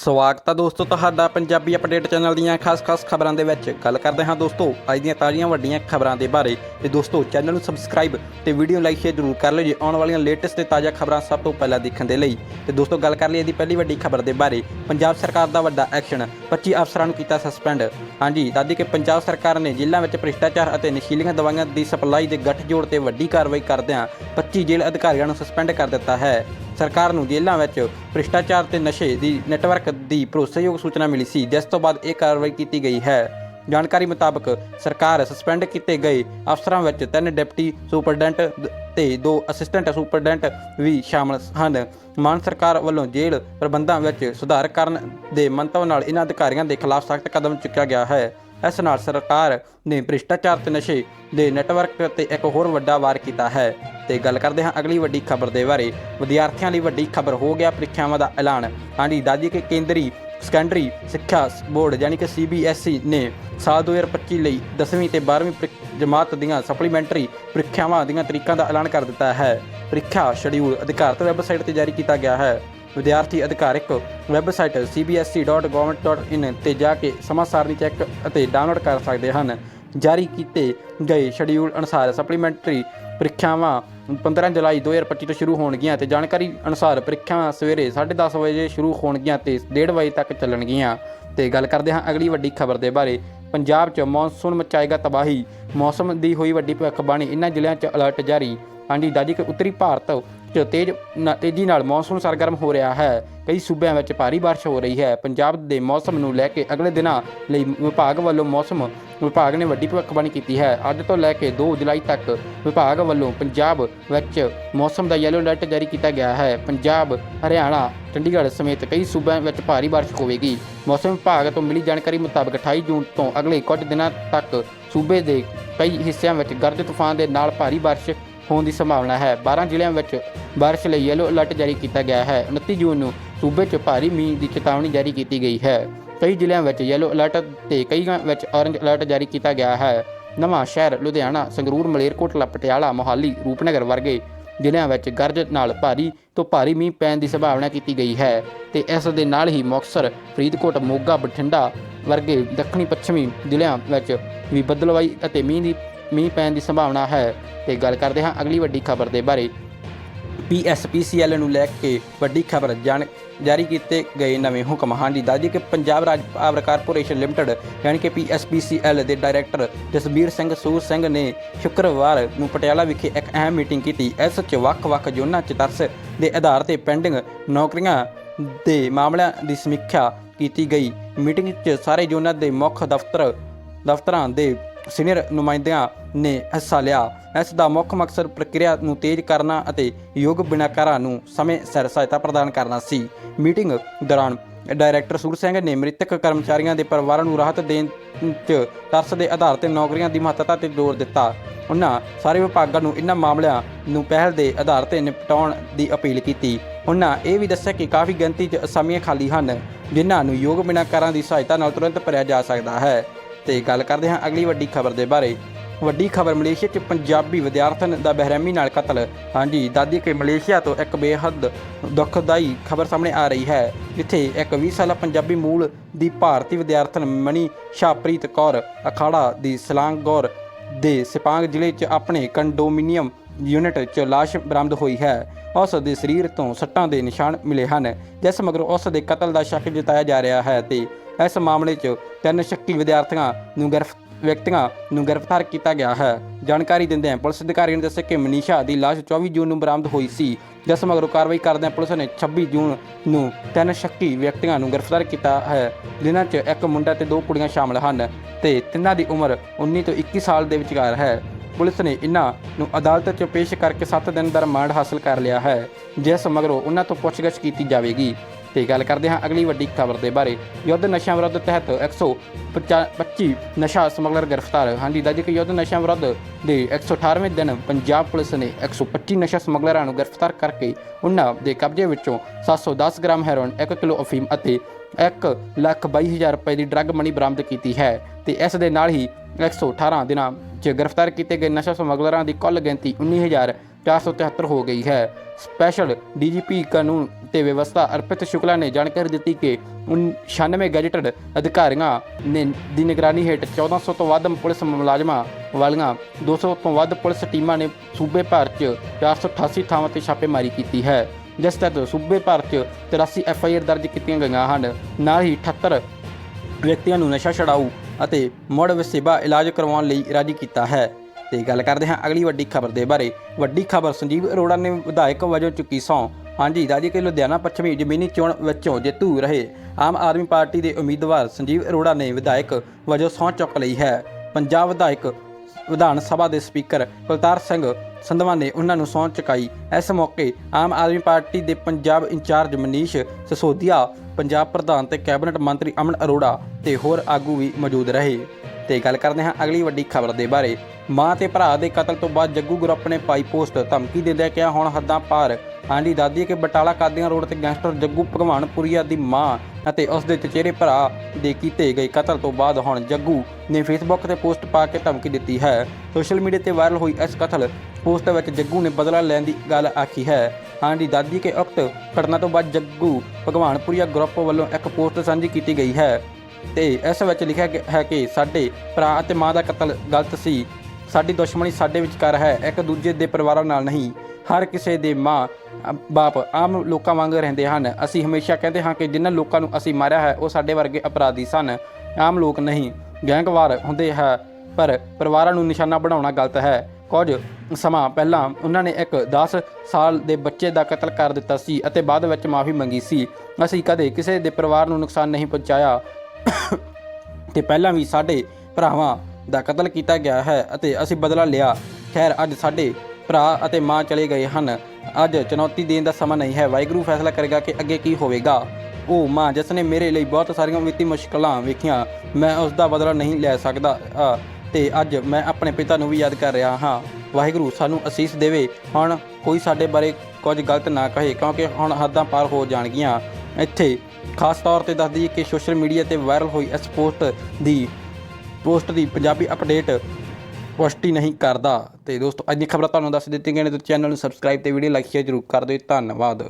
ਸਵਾਗਤ ਹੈ ਦੋਸਤੋ ਤੁਹਾਡਾ ਪੰਜਾਬੀ ਅਪਡੇਟ ਚੈਨਲ ਦੀਆਂ ਖਾਸ-ਖਾਸ ਖਬਰਾਂ ਦੇ ਵਿੱਚ। ਗੱਲ ਕਰਦੇ ਹਾਂ ਦੋਸਤੋ, ਅੱਜ ਦੀਆਂ ਤਾਜ਼ੀਆਂ ਵੱਡੀਆਂ ਖਬਰਾਂ ਦੇ ਬਾਰੇ। ਤੇ ਦੋਸਤੋ, ਚੈਨਲ ਨੂੰ ਸਬਸਕ੍ਰਾਈਬ ਤੇ ਵੀਡੀਓ ਲਾਈਕ ਸ਼ੇਅਰ ਜ਼ਰੂਰ ਕਰ ਲਿਓ ਜੀ, ਆਉਣ ਵਾਲੀਆਂ ਲੇਟੈਸਟ ਤੇ ਤਾਜ਼ਾ ਖਬਰਾਂ ਸਭ ਤੋਂ ਪਹਿਲਾਂ ਦੇਖਣ ਦੇ ਲਈ। ਤੇ ਦੋਸਤੋ, ਗੱਲ ਕਰ ਲਈਏ ਦੀ ਪਹਿਲੀ ਵੱਡੀ ਖਬਰ ਦੇ ਬਾਰੇ। ਪੰਜਾਬ ਸਰਕਾਰ ਦਾ ਵੱਡਾ ਐਕਸ਼ਨ 25 ਅਫਸਰਾਂ ਨੂੰ ਕੀਤਾ ਸਸਪੈਂਡ ਹਾਂਜੀ ਦਾਦੀ ਕਿ ਪੰਜਾਬ ਸਰਕਾਰ ਨੇ ਜ਼ਿਲ੍ਹਿਆਂ ਵਿੱਚ ਭ੍ਰਿਸ਼ਟਾਚਾਰ ਅਤੇ ਨਸ਼ੀਲੀਆਂ ਦਵਾਈਆਂ ਦੀ ਸਪਲਾਈ ਦੇ ਗੱਠਜੋੜ ਤੇ ਵੱਡੀ ਕਾਰਵਾਈ ਕਰਦਿਆਂ 25 ਜੇਲ੍ਹ ਅਧਿਕਾਰੀਆਂ ਨੂੰ ਸਸਪੈਂਡ ਕਰ ਦਿੱਤਾ ਹੈ। ਸਰਕਾਰ ਨੂੰ ਜੇਲ੍ਹਾਂ ਵਿੱਚ ਭ੍ਰਿਸ਼ਟਾਚਾਰ ਤੇ ਨਸ਼ੇ ਦੀ ਨੈਟਵਰਕ ਦੀ ਭਰੋਸੇਯੋਗ ਸੂਚਨਾ ਮਿਲੀ ਸੀ, ਜਿਸ ਤੋਂ ਬਾਅਦ ਇਹ ਕਾਰਵਾਈ ਕੀਤੀ ਗਈ ਹੈ। ਜਾਣਕਾਰੀ ਮੁਤਾਬਕ ਸਰਕਾਰ ਸਸਪੈਂਡ ਕੀਤੇ ਗਏ ਅਫਸਰਾਂ ਵਿੱਚ ਤਿੰਨ ਡਿਪਟੀ ਸੁਪਰਡੈਂਟ ਤੇ ਦੋ ਅਸਿਸਟੈਂਟ ਸੁਪਰਡੈਂਟ ਵੀ ਸ਼ਾਮਲ ਹਨ। ਮਾਨ ਸਰਕਾਰ ਵੱਲੋਂ ਜੇਲ੍ਹ ਪ੍ਰਬੰਧਾਂ ਵਿੱਚ ਸੁਧਾਰ ਕਰਨ ਦੇ ਮੰਤਵ ਨਾਲ ਇਹਨਾਂ ਅਧਿਕਾਰੀਆਂ ਦੇ ਖਿਲਾਫ ਸਖਤ ਕਦਮ ਚੁੱਕਿਆ ਗਿਆ ਹੈ। ਇਸ ਨਾਲ ਸਰਕਾਰ ਨੇ ਭ੍ਰਿਸ਼ਟਾਚਾਰ ਤੇ ਨਸ਼ੇ ਦੇ ਨੈਟਵਰਕ ਤੇ ਇੱਕ ਹੋਰ ਵੱਡਾ ਵਾਰ ਕੀਤਾ ਹੈ। ਤੇ ਗੱਲ ਕਰਦੇ ਹਾਂ ਅਗਲੀ ਵੱਡੀ ਖਬਰ ਦੇ ਬਾਰੇ। ਵਿਦਿਆਰਥੀਆਂ ਲਈ ਵੱਡੀ ਖਬਰ ਹੋ ਗਿਆ ਪ੍ਰੀਖਿਆਵਾਂ ਦਾ ਐਲਾਨ। ਹਾਂਜੀ ਦਾਦੀ ਕੇ ਕੇਂਦਰੀ ਸੈਕੰਡਰੀ ਸਿੱਖਿਆ ਬੋਰਡ ਯਾਨੀ ਕਿ ਸੀਬੀਐਸਈ ਨੇ ਸਾਲ 2025 ਲਈ 10ਵੀਂ ਤੇ 12ਵੀਂ ਪ੍ਰੀ- ਜਮਾਤ ਦੀਆਂ ਸਪਲੀਮੈਂਟਰੀ ਪ੍ਰੀਖਿਆਵਾਂ ਦੀਆਂ ਤਰੀਕਾਂ ਦਾ ਐਲਾਨ ਕਰ ਦਿੱਤਾ ਹੈ। ਪ੍ਰੀਖਿਆ ਸ਼ਡਿਊਲ ਅਧਿਕਾਰਤ ਵੈਬਸਾਈਟ ਤੇ ਜਾਰੀ ਕੀਤਾ ਗਿਆ ਹੈ। ਵਿਦਿਆਰਥੀ ਅਧਿਕਾਰਿਕ ਵੈਬਸਾਈਟ cbse.government.in ਤੇ ਜਾ ਕੇ ਸਮਾਂ ਸਾਰਣੀ ਚੈੱਕ ਅਤੇ ਡਾਊਨਲੋਡ ਕਰ ਸਕਦੇ ਹਨ। ਜਾਰੀ ਕੀਤੇ ਗਏ ਸ਼ਡਿਊਲ ਅਨੁਸਾਰ ਸਪਲੀਮੈਂਟਰੀ ਪ੍ਰੀਖਿਆਵਾਂ 15 ਜੁਲਾਈ 2025 ਤੋਂ ਸ਼ੁਰੂ ਹੋਣਗੀਆਂ ਤੇ ਜਾਣਕਾਰੀ ਅਨੁਸਾਰ ਪ੍ਰੀਖਿਆਵਾਂ ਸਵੇਰੇ 10:30 ਵਜੇ ਸ਼ੁਰੂ ਹੋਣਗੀਆਂ ਤੇ 1:30 ਵਜੇ ਤੱਕ ਚੱਲਣਗੀਆਂ। ਤੇ ਗੱਲ ਕਰਦੇ ਹਾਂ ਅਗਲੀ ਵੱਡੀ ਖਬਰ ਦੇ ਬਾਰੇ। ਪੰਜਾਬ 'ਚ ਮੌਨਸੂਨ ਮਚਾਏਗਾ ਤਬਾਹੀ। ਮੌਸਮ ਦੀ ਹੋਈ ਵੱਡੀ ਭਵਿੱਖਬਾਣੀ। ਇਹਨਾਂ ਜ਼ਿਲ੍ਹਿਆਂ 'ਚ ਅਲਰਟ ਜਾਰੀ। ਹਾਂਜੀ, ਦਾਦੀ ਕਿ ਉੱਤਰੀ ਭਾਰਤ 'ਚ ਤੇਜ਼ ਨਾ- ਤੇਜ਼ੀ ਨਾਲ ਮੌਸਮ ਸਰਗਰਮ ਹੋ ਰਿਹਾ ਹੈ। ਕਈ ਸੂਬਿਆਂ ਵਿੱਚ ਭਾਰੀ ਬਾਰਿਸ਼ ਹੋ ਰਹੀ ਹੈ। ਪੰਜਾਬ ਦੇ ਮੌਸਮ ਨੂੰ ਲੈ ਕੇ ਅਗਲੇ ਦਿਨਾਂ ਲਈ ਵਿਭਾਗ ਵੱਲੋਂ ਮੌਸਮ ਵਿਭਾਗ ਨੇ ਵੱਡੀ ਭਵਿੱਖਬਾਣੀ ਕੀਤੀ ਹੈ। ਅੱਜ ਤੋਂ ਲੈ ਕੇ 2 ਜੁਲਾਈ ਤੱਕ ਵਿਭਾਗ ਵੱਲੋਂ ਪੰਜਾਬ ਵਿੱਚ ਮੌਸਮ ਦਾ ਯੈਲੋ ਅਲਰਟ ਜਾਰੀ ਕੀਤਾ ਗਿਆ ਹੈ। ਪੰਜਾਬ, ਹਰਿਆਣਾ, ਚੰਡੀਗੜ੍ਹ ਸਮੇਤ ਕਈ ਸੂਬਿਆਂ ਵਿੱਚ ਭਾਰੀ ਬਾਰਿਸ਼ ਹੋਵੇਗੀ। ਮੌਸਮ ਵਿਭਾਗ ਤੋਂ ਮਿਲੀ ਜਾਣਕਾਰੀ ਮੁਤਾਬਕ 28 ਜੂਨ ਤੋਂ ਅਗਲੇ ਕੁਝ ਦਿਨਾਂ ਤੱਕ ਸੂਬੇ ਦੇ ਕਈ ਹਿੱਸਿਆਂ ਵਿੱਚ ਗਰਜ ਤੂਫਾਨ ਦੇ ਨਾਲ ਭਾਰੀ ਬਾਰਿਸ਼ ਹੋਣ ਦੀ ਸੰਭਾਵਨਾ ਹੈ। 12 ਜ਼ਿਲ੍ਹਿਆਂ ਵਿੱਚ ਬਾਰਿਸ਼ ਲਈ ਯੈਲੋ ਅਲਰਟ ਜਾਰੀ ਕੀਤਾ ਗਿਆ ਹੈ। 29 ਜੂਨ ਨੂੰ ਸੂਬੇ 'ਚ ਭਾਰੀ ਮੀਂਹ ਦੀ ਚੇਤਾਵਨੀ ਜਾਰੀ ਕੀਤੀ ਗਈ ਹੈ। ਕਈ ਜ਼ਿਲ੍ਹਿਆਂ ਵਿੱਚ ਯੈਲੋ ਅਲਰਟ ਤੇ ਕਈ ਵਿੱਚ ਔਰੰਜ ਅਲਰਟ ਜਾਰੀ ਕੀਤਾ ਗਿਆ ਹੈ। ਨਵਾਂ ਸ਼ਹਿਰ ਲੁਧਿਆਣਾ, ਸੰਗਰੂਰ, ਮਲੇਰਕੋਟਲਾ, ਪਟਿਆਲਾ, ਮੋਹਾਲੀ, ਰੂਪਨਗਰ ਵਰਗੇ ਜ਼ਿਲ੍ਹਿਆਂ ਵਿੱਚ ਗਰਜ ਨਾਲ ਭਾਰੀ ਤੋਂ ਭਾਰੀ ਮੀਂਹ ਪੈਣ ਦੀ ਸੰਭਾਵਨਾ ਕੀਤੀ ਗਈ ਹੈ ਤੇ ਇਸ ਦੇ ਨਾਲ ਹੀ ਮੁਕਤਸਰ, ਫਰੀਦਕੋਟ, ਮੋਗਾ, ਬਠਿੰਡਾ ਵਰਗੇ ਦੱਖਣੀ ਪੱਛਮੀ ਜ਼ਿਲ੍ਹਿਆਂ ਵਿੱਚ ਵੀ ਬੱਦਲਵਾਈ ਅਤੇ ਮੀਂਹ ਦੀ ਮੀਂਹ ਪੈਣ ਦੀ ਸੰਭਾਵਨਾ ਹੈ ਤੇ ਗੱਲ ਕਰਦੇ ਹਾਂ ਅਗਲੀ ਵੱਡੀ ਖਬਰ ਦੇ ਬਾਰੇ। ਪੀਐਸਪੀਸੀਐਲ ਨੂੰ ਲੈ ਕੇ ਵੱਡੀ ਖਬਰ ਜਾਣ ਜਾਰੀ ਕੀਤੇ ਗਏ ਨਵੇਂ ਹੁਕਮ। ਹਨ ਜੀ ਦਾਦੀ ਕਿ Punjab Raj power corporation limited, ਯਾਨੀ ਕਿ ਪੀਐਸਪੀਸੀਐਲ ਦੇ ਡਾਇਰੈਕਟਰ ਜਸਬੀਰ ਸਿੰਘ ਸੂਰ ਸਿੰਘ ਨੇ ਸ਼ੁੱਕਰਵਾਰ ਨੂੰ ਪਟਿਆਲਾ ਵਿਖੇ ਇੱਕ ਅਹਿਮ ਮੀਟਿੰਗ ਕੀਤੀ। ਇਸ ਵਿੱਚ ਵੱਖ-ਵੱਖ ਜ਼ੋਨਾਂ 'ਚ ਤਰਸ ਦੇ ਆਧਾਰ ਤੇ ਪੈਂਡਿੰਗ ਨੌਕਰੀਆਂ ਦੇ ਮਾਮਲਿਆਂ ਦੀ ਸਮੀਖਿਆ ਕੀਤੀ ਗਈ। ਮੀਟਿੰਗ 'ਚ ਸਾਰੇ ਜ਼ੋਨਾਂ ਦੇ ਮੁੱਖ ਦਫ਼ਤਰ ਦਫ਼ਤਰਾਂ ਦੇ ਸੀਨੀਅਰ ਨੁਮਾਇੰਦਿਆਂ ਨੇ ਹਿੱਸਾ ਲਿਆ। ਇਸ ਦਾ ਮੁੱਖ ਮਕਸਦ ਪ੍ਰਕਿਰਿਆ ਨੂੰ ਤੇਜ਼ ਕਰਨਾ ਅਤੇ ਯੋਗ ਬਿਨੈਕਾਰਾਂ ਨੂੰ ਸਮੇਂ ਸਿਰ ਸਹਾਇਤਾ ਪ੍ਰਦਾਨ ਕਰਨਾ ਸੀ। ਮੀਟਿੰਗ ਦੌਰਾਨ ਡਾਇਰੈਕਟਰ ਸੂਰ ਸਿੰਘ ਨੇ ਮ੍ਰਿਤਕ ਕਰਮਚਾਰੀਆਂ ਦੇ ਪਰਿਵਾਰਾਂ ਨੂੰ ਰਾਹਤ ਦੇਣ 'ਚ ਤਰਸ ਦੇ ਆਧਾਰ ਤੇ ਨੌਕਰੀਆਂ ਦੀ ਮਹੱਤਤਾ ਤੇ ਜ਼ੋਰ ਦਿੱਤਾ। ਉਹਨਾਂ ਸਾਰੇ ਵਿਭਾਗਾਂ ਨੂੰ ਇਹਨਾਂ ਮਾਮਲਿਆਂ ਨੂੰ ਪਹਿਲ ਦੇ ਆਧਾਰ ਤੇ ਨਿਪਟਾਉਣ ਦੀ ਅਪੀਲ ਕੀਤੀ। ਉਹਨਾਂ ਇਹ ਵੀ ਦੱਸਿਆ ਕਿ ਕਾਫੀ ਗਿਣਤੀ 'ਚ ਅਸਾਮੀਆਂ ਖਾਲੀ ਹਨ, ਜਿਨ੍ਹਾਂ ਨੂੰ ਯੋਗ ਬਿਨੈਕਾਰਾਂ ਦੀ ਸਹਾਇਤਾ ਨਾਲ ਤੁਰੰਤ ਭਰਿਆ ਜਾ ਸਕਦਾ ਹੈ। ਤੇ ਗੱਲ ਕਰਦੇ ਹਾਂ ਅਗਲੀ ਵੱਡੀ ਖਬਰ ਦੇ ਬਾਰੇ। ਵੱਡੀ ਖਬਰ ਮਲੇਸ਼ੀਆ 'ਚ ਪੰਜਾਬੀ ਵਿਦਿਆਰਥਣ ਦਾ ਬਹਿਰਮੀ ਨਾਲ ਕਤਲ। ਹਾਂਜੀ ਦਾਦੀ ਕੇ ਮਲੇਸ਼ੀਆ ਤੋਂ ਇੱਕ ਬੇਹੱਦ ਦੁਖਦਾਈ ਖਬਰ ਸਾਹਮਣੇ ਆ ਰਹੀ ਹੈ। ਜਿੱਥੇ ਇੱਕ 20 ਸਾਲਾ ਪੰਜਾਬੀ ਮੂਲ ਦੀ ਭਾਰਤੀ ਵਿਦਿਆਰਥਣ ਮਣੀ ਸ਼ਾਪ੍ਰੀਤ ਕੌਰ ਅਖਾੜਾ ਦੀ ਸਲਾਂਗੌਰ ਦੇ ਸਿਪਾਂਗ ਜ਼ਿਲ੍ਹੇ 'ਚ ਆਪਣੇ ਕੰਡੋਮੀਨੀਅਮ ਯੂਨਿਟ 'ਚ ਲਾਸ਼ ਬਰਾਮਦ ਹੋਈ ਹੈ। ਉਸ ਦੇ ਸਰੀਰ ਤੋਂ ਸੱਟਾਂ ਦੇ ਨਿਸ਼ਾਨ ਮਿਲੇ ਹਨ, ਜਿਸ ਮਗਰੋਂ ਉਸ ਦੇ ਕਤਲ ਦਾ ਸ਼ੱਕ ਜਤਾਇਆ ਜਾ ਰਿਹਾ ਹੈ ਤੇ ਇਸ ਮਾਮਲੇ 'ਚ ਤਿੰਨ ਸ਼ੱਕੀ ਵਿਦਿਆਰਥੀਆਂ ਨੂੰ ਗ੍ਰਿਫ, ਵਿਅਕਤੀਆਂ ਨੂੰ ਗ੍ਰਿਫਤਾਰ ਕੀਤਾ ਗਿਆ ਹੈ। ਜਾਣਕਾਰੀ ਦਿੰਦਿਆਂ ਪੁਲਿਸ ਅਧਿਕਾਰੀ ਨੇ ਦੱਸਿਆ ਕਿ ਮਨੀਸ਼ਾ ਦੀ ਲਾਸ਼ 24 ਜੂਨ ਨੂੰ ਬਰਾਮਦ ਹੋਈ ਸੀ, ਜਿਸ ਮਗਰੋਂ ਕਾਰਵਾਈ ਕਰਦਿਆਂ ਪੁਲਿਸ ਨੇ 26 ਜੂਨ ਨੂੰ ਤਿੰਨ ਸ਼ੱਕੀ ਵਿਅਕਤੀਆਂ ਨੂੰ ਗ੍ਰਿਫਤਾਰ ਕੀਤਾ ਹੈ, ਜਿਨ੍ਹਾਂ 'ਚ ਇੱਕ ਮੁੰਡਾ ਤੇ ਦੋ ਕੁੜੀਆਂ ਸ਼ਾਮਲ ਹਨ ਤੇ ਤਿੰਨਾਂ ਦੀ ਉਮਰ 19 ਤੋਂ 21 ਸਾਲ ਦੇ ਵਿਚਕਾਰ ਹੈ। ਪੁਲਿਸ ਨੇ ਇਹਨਾਂ ਨੂੰ ਅਦਾਲਤ 'ਚ ਪੇਸ਼ ਕਰਕੇ 7 ਦਿਨ ਦਾ ਰਿਮਾਂਡ ਹਾਸਲ ਕਰ ਲਿਆ ਹੈ, ਜਿਸ ਮਗਰੋਂ ਉਹਨਾਂ ਤੋਂ ਪੁੱਛਗਿੱਛ ਕੀਤੀ ਜਾਵੇਗੀ। ਤੇ ਗੱਲ ਕਰਦੇ ਹਾਂ ਅਗਲੀ ਵੱਡੀ ਖਬਰ ਦੇ ਬਾਰੇ। ਯੁੱਧ ਨਸ਼ਿਆਂ ਵਿਰੁੱਧ ਤਹਿਤ 125 ਨਸ਼ਾ ਸਮਗਲਰ ਗ੍ਰਿਫਤਾਰ। ਹਾਂਜੀ ਦਾਜੀ ਕਿ ਯੁੱਧ ਨਸ਼ਿਆਂ ਵਿਰੁੱਧ ਦੇ 118ਵੇਂ ਦਿਨ ਪੰਜਾਬ ਪੁਲਿਸ ਨੇ 125 ਨਸ਼ਾ ਸਮਗਲਰਾਂ ਨੂੰ ਗ੍ਰਿਫਤਾਰ ਕਰਕੇ ਉਹਨਾਂ ਦੇ ਕਬਜ਼ੇ ਵਿੱਚੋਂ 710 ਗ੍ਰਾਮ ਹੈਰੋਇਨ 1 ਕਿਲੋ ਅਫੀਮ ਅਤੇ 1 ਲੱਖ 22 ਹਜ਼ਾਰ ਰੁਪਏ ਦੀ ਡਰੱਗ ਮਨੀ ਬਰਾਮਦ ਕੀਤੀ ਹੈ। ਤੇ ਇਸ ਦੇ ਨਾਲ ਹੀ 118 ਦਿਨਾਂ 'ਚ ਗ੍ਰਿਫਤਾਰ ਕੀਤੇ ਗਏ ਨਸ਼ਾ ਸਮਗਲਰਾਂ ਦੀ ਕੁੱਲ ਗਿਣਤੀ 19473 ਹੋ ਗਈ ਹੈ। ਸਪੈਸ਼ਲ ਡੀਜੀਪੀ ਕਾਨੂੰਨ ਤੇ ਵਿਵਸਥਾ ਅਰਪਿਤ ਸ਼ੁਕਲਾ ਨੇ ਜਾਣਕਾਰੀ ਦਿੱਤੀ ਕਿ 96 ਗੈਜਟਡ ਅਧਿਕਾਰੀਆਂ ਨੇ ਦੀ ਨਿਗਰਾਨੀ ਹੇਠ 1400 ਤੋਂ ਵੱਧ ਪੁਲਿਸ ਮੁਲਾਜ਼ਮਾਂ ਵਾਲੀਆਂ 200 ਤੋਂ ਵੱਧ ਪੁਲਿਸ ਟੀਮਾਂ ਨੇ ਸੂਬੇ ਭਰ 'ਚ 488 ਥਾਵਾਂ ਤੇ ਛਾਪੇਮਾਰੀ ਕੀਤੀ ਹੈ, ਜਿਸ ਤਹਿਤ ਸੂਬੇ ਭਰ 'ਚ 83 ਐਫ ਆਈ ਆਰ ਦਰਜ ਕੀਤੀਆਂ ਗਈਆਂ ਹਨ। ਨਾਲ ਹੀ 78 ਵਿਅਕਤੀਆਂ ਨੂੰ ਨਸ਼ਾ ਛਡਾਊ ਅਤੇ ਮੁੜ ਵਸੇਬਾ ਇਲਾਜ ਕਰਵਾਉਣ ਲਈ ਰਾਜੀ ਕੀਤਾ ਹੈ। ਤੇ ਗੱਲ ਕਰਦੇ ਹਾਂ ਅਗਲੀ ਵੱਡੀ ਖਬਰ ਦੇ ਬਾਰੇ। ਵੱਡੀ ਖਬਰ, ਸੰਜੀਵ ਅਰੋੜਾ ਨੇ ਵਿਧਾਇਕ ਵਜੋਂ ਚੁੱਕੀ ਸਹੁੰ। ਹਾਂਜੀ ਰਾਜੀ ਕੇ ਲੁਧਿਆਣਾ ਪੱਛਮੀ ਜ਼ਮੀਨੀ ਚੋਣ ਵਿੱਚੋਂ ਜੇਤੂ ਰਹੇ। ਆਮ ਆਦਮੀ ਪਾਰਟੀ ਦੇ ਉਮੀਦਵਾਰ ਸੰਜੀਵ ਅਰੋੜਾ ਨੇ ਵਿਧਾਇਕ ਵਜੋਂ ਸਹੁੰ ਚੁੱਕ ਲਈ ਹੈ। ਪੰਜਾਬ ਵਿਧਾਇਕ, ਵਿਧਾਨ ਸਭਾ ਦੇ ਸਪੀਕਰ ਕੁਲਤਾਰ ਸਿੰਘ ਸੰਧਵਾ ਨੇ ਉਹਨਾਂ ਨੂੰ ਸਹੁੰ ਚੁਕਾਈ। ਇਸ ਮੌਕੇ ਆਮ ਆਦਮੀ ਪਾਰਟੀ ਦੇ ਪੰਜਾਬ ਇੰਚਾਰਜ ਮਨੀਸ਼ ਸਸੋਦੀਆ, ਪੰਜਾਬ ਪ੍ਰਧਾਨ ਤੇ ਕੈਬਨਿਟ ਮੰਤਰੀ ਅਮਨ ਅਰੋੜਾ ਤੇ ਹੋਰ ਆਗੂ ਵੀ ਮੌਜੂਦ ਰਹੇ। ਤੇ ਗੱਲ ਕਰਦੇ ਹਾਂ ਅਗਲੀ ਵੱਡੀ ਖਬਰ ਦੇ ਬਾਰੇ। ਮਾਂ ਤੇ ਭਰਾ ਦੇ ਕਤਲ ਤੋਂ ਬਾਅਦ ਜੱਗੂ ਗਰੁੱਪ ਨੇ ਪਾਈ ਪੋਸਟ, ਧਮਕੀ ਦਿੰਦਿਆਂ ਕਿਹਾ, ਹੁਣ ਹੱਦਾਂ ਪਾਰ। ਆਂਡੀ ਦਾਦੀ ਕਿ ਬਟਾਲਾ ਕਾਦੀਆਂ ਰੋਡ ਤੇ ਗੈਂਗਸਟਰ ਜੱਗੂ ਭਗਵਾਨਪੁਰੀਆ ਦੀ ਮਾਂ ਅਤੇ ਉਸ ਦੇ ਚਚੇਰੇ ਭਰਾ ਦੇ ਕੀਤੇ ਗਏ ਕਤਲ ਤੋਂ ਬਾਅਦ ਹੁਣ ਜੱਗੂ ਨੇ ਫੇਸਬੁੱਕ ਤੇ ਪੋਸਟ ਪਾ ਕੇ ਧਮਕੀ ਦਿੱਤੀ ਹੈ। ਸੋਸ਼ਲ ਮੀਡੀਆ ਤੇ ਵਾਇਰਲ ਹੋਈ ਇਸ ਕਤਲ ਪੋਸਟ ਵਿੱਚ ਜੱਗੂ ਨੇ ਬਦਲਾ ਲੈਣ ਦੀ ਗੱਲ ਆਖੀ ਹੈ। ਹਾਂਜੀ ਦਾਦੀ ਕੇ ਉਕਤ ਘਟਨਾ ਤੋਂ ਬਾਅਦ ਜੱਗੂ ਭਗਵਾਨਪੁਰੀਆ ਗਰੁੱਪ ਵੱਲੋਂ ਇੱਕ ਪੋਸਟ ਸਾਂਝੀ ਕੀਤੀ ਗਈ ਹੈ ਤੇ ਇਸ ਵਿੱਚ ਲਿਖਿਆ ਹੈ ਕਿ ਸਾਡੇ ਭਰਾ ਅਤੇ ਮਾਂ ਦਾ ਕਤਲ ਗਲਤ ਸੀ। ਸਾਡੀ ਦੁਸ਼ਮਣੀ ਸਾਡੇ ਵਿਚਕਾਰ ਹੈ, ਇੱਕ ਦੂਜੇ ਦੇ ਪਰਿਵਾਰਾਂ ਨਾਲ ਨਹੀਂ। ਹਰ ਕਿਸੇ ਦੇ ਮਾਂ, ਬਾਪ ਆਮ ਲੋਕਾਂ ਵਾਂਗ ਰਹਿੰਦੇ ਹਨ। ਅਸੀਂ ਹਮੇਸ਼ਾ ਕਹਿੰਦੇ ਹਾਂ ਕਿ ਜਿਨ੍ਹਾਂ ਲੋਕਾਂ ਨੂੰ ਅਸੀਂ ਮਾਰਿਆ ਹੈ, ਉਹ ਸਾਡੇ ਵਰਗੇ ਅਪਰਾਧੀ ਸਨ। ਆਮ ਲੋਕ ਨਹੀਂ। ਗੈਂਗਵਾਰ ਹੁੰਦੇ ਹੈ, ਪਰ ਪਰਿਵਾਰਾਂ ਨੂੰ ਨਿਸ਼ਾਨਾ ਬਣਾਉਣਾ ਗਲਤ ਹੈ। ਕੁਝ ਸਮਾਂ ਪਹਿਲਾਂ ਉਹਨਾਂ ਨੇ ਇੱਕ 10 ਸਾਲ ਦੇ ਬੱਚੇ ਦਾ ਕਤਲ ਕਰ ਦਿੱਤਾ ਸੀ ਅਤੇ ਬਾਅਦ ਵਿੱਚ ਮਾਫੀ ਮੰਗੀ ਸੀ। ਅਸੀਂ ਕਦੇ ਕਿਸੇ ਦੇ ਪਰਿਵਾਰ ਨੂੰ ਨੁਕਸਾਨ ਨਹੀਂ ਪਹੁੰਚਾਇਆ। ਤੇ ਪਹਿਲਾਂ ਵੀ ਸਾਡੇ ਭਰਾਵਾਂ ਦਾ ਕਤਲ ਕੀਤਾ ਗਿਆ ਹੈ ਅਤੇ ਅਸੀਂ ਬਦਲਾ ਲਿਆ। ਖੈਰ ਅੱਜ ਸਾਡੇ ਭਰਾ ਅਤੇ ਮਾਂ ਚਲੇ ਗਏ ਹਨ। ਅੱਜ ਚੁਣੌਤੀ ਦੇਣ ਦਾ ਸਮਾਂ ਨਹੀਂ ਹੈ। ਵਾਹਿਗੁਰੂ ਫੈਸਲਾ ਕਰੇਗਾ ਕਿ ਅੱਗੇ ਕੀ ਹੋਵੇਗਾ। ਉਹ ਮਾਂ ਜਿਸ ਨੇ ਮੇਰੇ ਲਈ ਬਹੁਤ ਸਾਰੀਆਂ ਵਿੱਤੀ ਮੁਸ਼ਕਲਾਂ ਵੇਖੀਆਂ ਮੈਂ ਉਸ ਦਾ ਬਦਲਾ ਨਹੀਂ ਲੈ ਸਕਦਾ। ਅ, ਤੇ ਅੱਜ ਮੈਂ ਆਪਣੇ ਪਿਤਾ ਨੂੰ ਵੀ ਯਾਦ ਕਰ ਰਿਹਾ ਹਾਂ। ਵਾਹਿਗੁਰੂ, ਸਾਨੂੰ ਅਸੀਸ ਦੇਵੇ। ਹੁਣ ਕੋਈ ਸਾਡੇ ਬਾਰੇ ਕੁਝ ਗਲਤ ਨਾ ਕਹੇ, ਕਿਉਂਕਿ ਹੁਣ ਹੱਦਾਂ ਪਾਰ ਹੋ ਜਾਣਗੀਆਂ। ਇੱਥੇ ਖਾਸ ਤੌਰ ਤੇ ਦੱਸ ਦਈਏ ਕਿ ਸੋਸ਼ਲ ਮੀਡੀਆ ਤੇ ਵਾਇਰਲ ਹੋਈ ਇਸ ਪੋਸਟ ਦੀ ਪੋਸਟ ਦੀ ਪੰਜਾਬੀ ਅਪਡੇਟ ਪੁਸ਼ਟੀ ਨਹੀਂ ਕਰਦਾ। ਤੇ ਦੋਸਤੋ, ਅੱਜ ਦੀ ਖਬਰਾਂ ਤੁਹਾਨੂੰ ਦੱਸ ਦਿੱਤੀਆਂ ਗਈਆਂ ਨੇ, ਤੇ ਚੈਨਲ ਨੂੰ ਸਬਸਕ੍ਰਾਈਬ ਤੇ ਵੀਡੀਓ ਲਾਈਕ ਸ਼ੇਅਰ ਜ਼ਰੂਰ ਕਰ ਦਿਓ। ਧੰਨਵਾਦ।